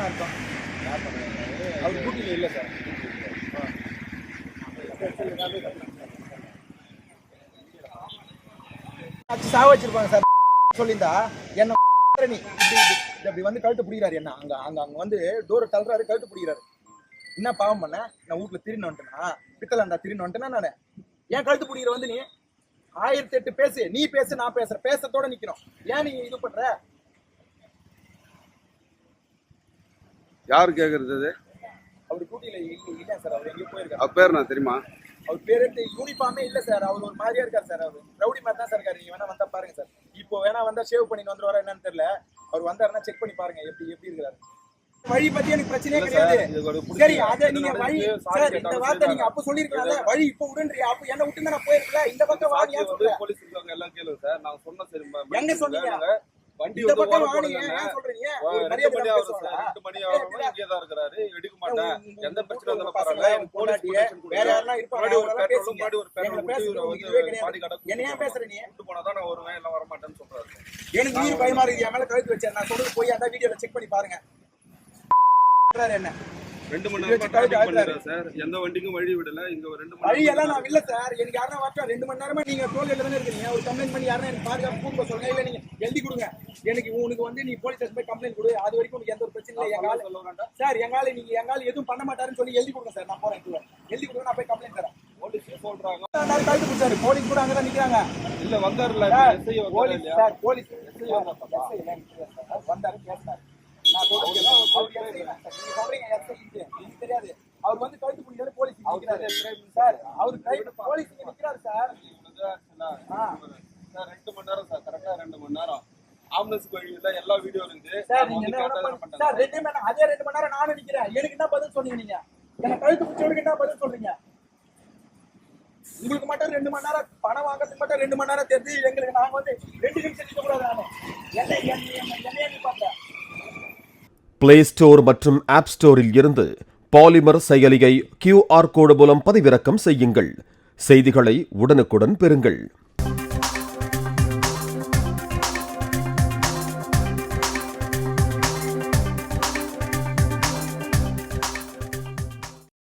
என்ன அர்த்தம்? அவர் டியூட்டியில் இல்லை சார். சாவ வச்சிருப்பாங்க சார். சொல்லியிருந்தா என்ன நீ? இப்படி வந்து கழுத்து பிடிக்கிறாரு என்ன? அங்க அங்க அங்க வந்து டோரை தள்ளுறாரு கழுத்து பிடிக்கிறாரு. என்ன பாவம் பண்ண? நான் வீட்டுல திருன்னு வந்துட்டேனா? பித்தலாண்டா திருன்னு வந்துட்டேனா நானு? ஏன் கழுத்து பிடிக்கிற வந்து நீ? ஆயிரத்தி எட்டு பேசு. நீ பேசு நான் பேசுறேன். பேசத்தோட நிக்கணும் ஏன் நீ இது பண்ற? யார் கேட்குறது அது? அவர் டியூட்டியில இல்ல சார் அவர் எங்கேயோ போயிருக்காரு. அவர் பேர் நான் தெரியுமா? அவர் பேரு யூனிஃபார்மே இல்ல சார் அவர் ஒரு மாதிரியா இருக்காரு சார் அவர். ரவுடி மாதிரி தான் சார் இருக்காரு நீங்க வேணா வந்தா பாருங்க சார். இப்போ வேணா வந்தா ஷேவ் பண்ணிட்டு வந்துருவாரா என்னன்னு தெரியல. அவர் வந்தாருன்னா செக் பண்ணி பாருங்க எப்படி எப்படி இருக்காரு. வழி பத்தி எனக்கு பிரச்சனையே கிடையாது. சரி அத நீங்க வழி சாரி இந்த வார்த்தை நீங்க. அப்ப சொல்லிருக்கலாம்ல. வழி இப்ப விடுன்றியா அப்ப என்ன விட்டு நான் போயிருக்கல இந்த பக்கம் வாங்க போலீஸ் இருக்காங்க எல்லாம் கேளுங்க சார். நாங்க சொன்ன சரி எங்க சொன்னீங்க? வண்டி வந்து பக்கம் ஓரம் வாங்க. போடுங்க ஏன் சொல்றீங்க? ஓ, ஒரு ரெண்டு மணி ஆகும் இங்கே தான் இருக்கிறாரு எடுக்க மாட்டேன் எந்த பிரச்சனை பசங்க, பரவாயில்ல போலீஸ் வேற. யாருன்னா இருப்பாங்க, ஒரு. முன்னாடி ஒரு வந்து ஆ என்ன ஏன் பேசுற நீ? போனா தான் நான் வருவேன் இல்லை வரமாட்டேன்னு சொல்றாரு. எனக்கு உயிர் பயமா இருக்கு என் மேல கழுத்து வச்சேன் நான் சொல்றது போய் அந்த வீடியோல செக் பண்ணி பாருங்க. என்ன? ரெண்டு மணி நேரம் சார். எந்த வண்டிக்கும் வழி விடல. இங்க ஒரு ரெண்டு மணி வழி எல்லாம் நான் இல்ல சார். எனக்கு யாரா வாட்டா ரெண்டு மணி நேரமா நீங்க டோல் தானே இருக்கீங்க. ஒரு கம்ப்ளைண்ட் பண்ணி யாரும் எனக்கு பாதுகாப்பு கூப்பிட சொல்லுங்க. இல்ல நீங்க எனக்கு உனக்கு வந்து நீ போலீஸ் ஸ்டேஷன் போய் கம்ப்ளைண்ட் கொடு. அது வரைக்கும் உனக்கு எந்த ஒரு பிரச்சனை இல்லை. எங்க ஆளு சொல்ல வேண்டாம் சார் எங்க ஆளு நீங்க எங்க ஆளு எதுவும் பண்ண மாட்டாருன்னு சொல்லி எழுதி கொடுங்க சார். நான் போறேன். எழுதி கொடுங்க நான் போய் கம்ப்ளைண்ட் தரேன். போலீஸ் சொல்றாங்க. கழுத்து பிடிச்சாரு. போலீஸ் கூட அங்கதான் நிக்கிறாங்க. இல்ல வந்தாருல. போலீஸ் சார் போலீஸ் வந்தாரா? பேசினாரு. நான் தெரியாது. அவர் வந்து கழுத்து பிடிக்கிறாரு போலீஸ் நிக்கிறாரு. சார் அவர் போலீஸ் நிக்கிறாரு சார். ரெண்டு மணி நேரம் சார். கரெக்டா ரெண்டு மணி நேரம். ஆம்புலன்ஸ் வழியில எல்லா வீடியோ இருந்து சார் நீங்க என்ன. சார் ரெண்டு மணி நேரம் அதே ரெண்டு மணி நேரம் நானும் நிக்கிறேன். எனக்கு என்ன பதில் சொன்னீங்க நீங்க? எனக்கு கழுத்து பிடிச்சவனுக்கு என்ன பதில் சொல்றீங்க? உங்களுக்கு மட்டும் ரெண்டு மணி நேரம் பணம் வாங்குறதுக்கு மட்டும் ரெண்டு மணி நேரம் தெரிஞ்சு எங்களுக்கு நாங்க வந்து ரெண்டு நிமிஷம் நிக்க கூடாது நானு. என்ன என்னைய பிளே ஸ்டோர் மற்றும் ஆப் ஸ்டோரில் இருந்து பாலிமர் செயலியை கியூஆர் கோடு மூலம் பதிவிறக்கம் செய்யுங்கள். செய்திகளை உடனுக்குடன் பெறுங்கள்.